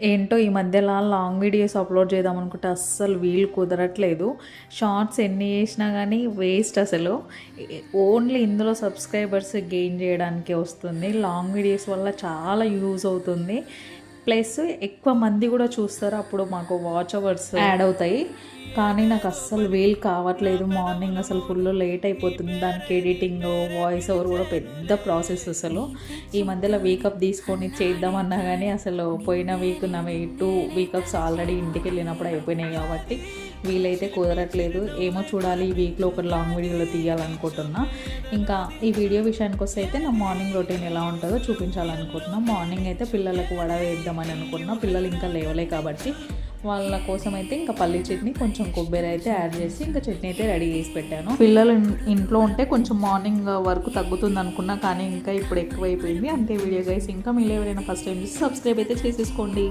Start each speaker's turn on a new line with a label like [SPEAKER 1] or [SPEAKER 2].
[SPEAKER 1] ఏంటో ఈ మధ్యలో లాంగ్ వీడియోస్ అప్లోడ్ చేద్దాం అనుకుంటే అస్సలు వీలు కుదరట్లేదు. షార్ట్స్ ఎన్ని చేసినా కానీ వేస్ట్ అసలు. ఓన్లీ ఇందులో సబ్స్క్రైబర్స్ గెయిన్ చేయడానికి వస్తుంది. లాంగ్ వీడియోస్ వల్ల చాలా యూజ్ అవుతుంది. ప్లస్ ఎక్కువ మంది కూడా చూస్తారు. అప్పుడు మాకు వాచ్ అవర్స్ యాడ్ అవుతాయి. కానీ నాకు అస్సలు వీలు కావట్లేదు. మార్నింగ్ అసలు ఫుల్ లేట్ అయిపోతుంది. దానికి ఎడిటింగ్ వాయిస్ ఓవర్ కూడా పెద్ద ప్రాసెస్ అసలు. ఈ మధ్యలో వీకప్ తీసుకొని చేద్దామన్నా కానీ అసలు పోయిన వీక్ నా టూ వీకప్స్ ఆల్రెడీ ఇంటికి వెళ్ళినప్పుడు అయిపోయినాయి కాబట్టి వీలైతే కుదరట్లేదు. ఏమో చూడాలి ఈ వీక్లో ఒక లాంగ్ వీడియోలో తీయాలనుకుంటున్నా. ఇంకా ఈ వీడియో విషయానికి వస్తే అయితే నా మార్నింగ్ రొటీన్ ఎలా ఉంటుందో చూపించాలనుకుంటున్నా. మార్నింగ్ అయితే పిల్లలకు వడ వేద్దామని అనుకున్నా. పిల్లలు ఇంకా లేవలే కాబట్టి వాళ్ళ కోసం అయితే ఇంకా పల్లి చట్నీ కొంచెం కొబ్బరి అయితే యాడ్ చేసి ఇంకా చట్నీ అయితే రెడీ చేసి పెట్టాను. పిల్లలు ఇంట్లో ఉంటే కొంచెం మార్నింగ్ వరకు తగ్గుతుంది అనుకున్నా కానీ ఇంకా ఇప్పుడు ఎక్కువైపోయింది. అంతే వీడియో గైస్ ఇంకా మీరు ఎవరైనా ఫస్ట్ టైం చూసి సబ్స్క్రైబ్ అయితే చేసేసుకోండి.